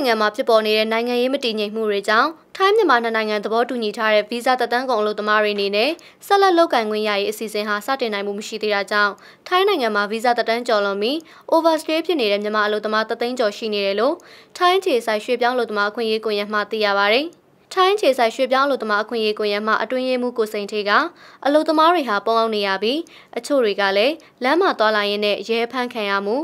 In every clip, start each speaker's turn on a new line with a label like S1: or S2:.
S1: နိုင်ငံမှာဖြစ်ပေါ်နေတဲ့နိုင်ငံရေးမတည်ငြိမ်မှုတွေကြောင့်ထိုင်းမြန်မာနှစ်နိုင်ငံသဘောတူညီထားတဲ့ဗီဇသက်တမ်းကုန်အလုပ်သမားတွေအနေနဲ့ဆက်လက်လုပ်ကိုင်ခွင့်ရရေးအစီအစဉ်ဟာစတင်နိုင်မှုမရှိသေးတာကြောင့်ထိုင်းနိုင်ငံမှာဗီဇသက်တမ်းကျော်လွန်ပြီး overstay ဖြစ်နေတဲ့မြန်မာအလုပ်သမားတသိန်းကျော်ရှိနေတယ်လို့ထိုင်းခြေဆိုင်ရွှေ့ပြောင်းအလုပ်သမားအခွင့်အရေးကွန်ရက်မှသိရပါဗျ။ထိုင်းခြေဆိုင်ရွှေ့ပြောင်းအလုပ်သမားအခွင့်အရေးကွန်ရက်မှအတွင်းရေးမှူးကိုစိန်ထေကအလုပ်သမားတွေဟာပုံအောင်နေရပြီးအချို့တွေကလည်းလမ်းမှာသွားလာရင်းနဲ့ရဲဖမ်းခံရမှု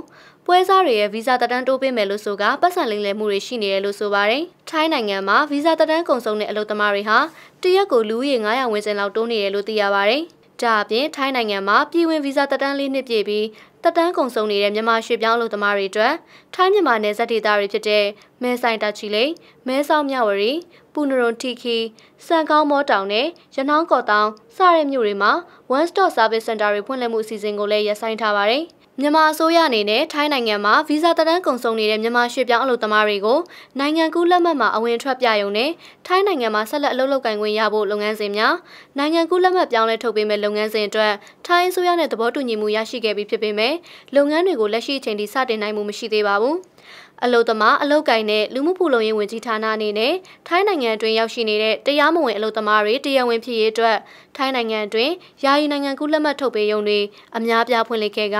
S1: ပွဲစားတွေရဲ့ဗီဇတက်တန်းတိုးပေးမယ်လို့ဆိုကပတ်စံလိမ်လည်မှုတွေရှိနေတယ်လို့ဆိုပါတယ်။ထိုင်းနိုင်ငံမှာဗီဇတက်တန်းကုန်ဆုံးတဲ့အလုပ်သမားတွေဟာတရက်ကိုလူဦးရေ900ဝန်းကျင်လောက်တိုးနေတယ်လို့သိရပါတယ်။ဒါအပြင်ထိုင်းနိုင်ငံမှာပြည်ဝင်ဗီဇတက်တန်းလေးနှစ်ပြည့်ပြီးတက်တန်းကုန်ဆုံးနေတဲ့မြန်မာရွှေပြောင်းအလုပ်သမားတွေအတွက်ထိုင်းမြန်မာနယ်စပ်ဒေသတွေဖြစ်တဲ့မဲဆိုင်တာချီလိမဲဆောက်မြဝတီပူနရွန်တီခီစံကောင်းမောတောင်နဲ့ရနောင်းကော်တောင်စတဲ့မြို့တွေမှာ one stop service center တွေဖွင့်လှစ်မှုအစီအစဉ်ကိုလည်းရပ်ဆိုင်းထားပါတယ်။ မြန်မာအစိုးရအနေနဲ့ထိုင်းနိုင်ငံမှာဗီဇာတန်းကုန်ဆုံးနေတဲ့မြန်မာရွှေ့ပြောင်းအလုပ်သမားတွေကိုနိုင်ငံကူးလက်မှတ်မှာအဝင်ထွက်ပြရုံနဲ့ထိုင်းနိုင်ငံမှာဆက်လက်အလုပ်လုပ်ကိုင်ခွင့်ရဖို့လုပ်ငန်းစဉ်များနိုင်ငံကူးလက်မှတ်ပြောင်းလဲထုတ်ပေးမဲ့လုပ်ငန်းစဉ်အတွက်ထိုင်းအစိုးရနဲ့သဘောတူညီမှုရရှိခဲ့ပြီးဖြစ်ပေမဲ့လုပ်ငန်းတွေကိုလက်ရှိအချိန်ထိစတင်နိုင်မှုမရှိသေးပါဘူး။ အလုသမားအလုကိုင်နဲ့လူမှုဖူလုံရေးဝန်ကြီးဌာနအနေနဲ့ထိုင်းနိုင်ငံအတွင်းရောက်ရှိနေတဲ့တရားမဝင်အလုသမားတွေတရားဝင်ဖြစ်ရေးအတွက်ထိုင်းနိုင်ငံအတွင်းယာယီနိုင်ငံကူးလက်မှတ်ထုတ်ပေးရုံတွေအများပြားဖွင့်လှစ်ခဲ့က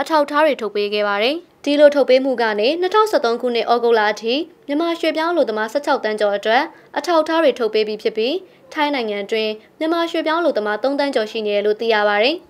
S1: အထောက်အထားတွေထုတ်ပေးခဲ့ပါတယ်။ဒီလိုထုတ်ပေးမှုကနေ2023ခုနှစ်ဩဂုတ်လအထိမြန်မာရွှေပြောင်းအလုသမား16တန်းကျော်အတွက်အထောက်အထားတွေထုတ်ပေးပြီးဖြစ်ပြီးထိုင်းနိုင်ငံအတွင်းမြန်မာရွှေပြောင်းအလုသမား3တန်းကျော်ရှိနေတယ်လို့သိရပါတယ်။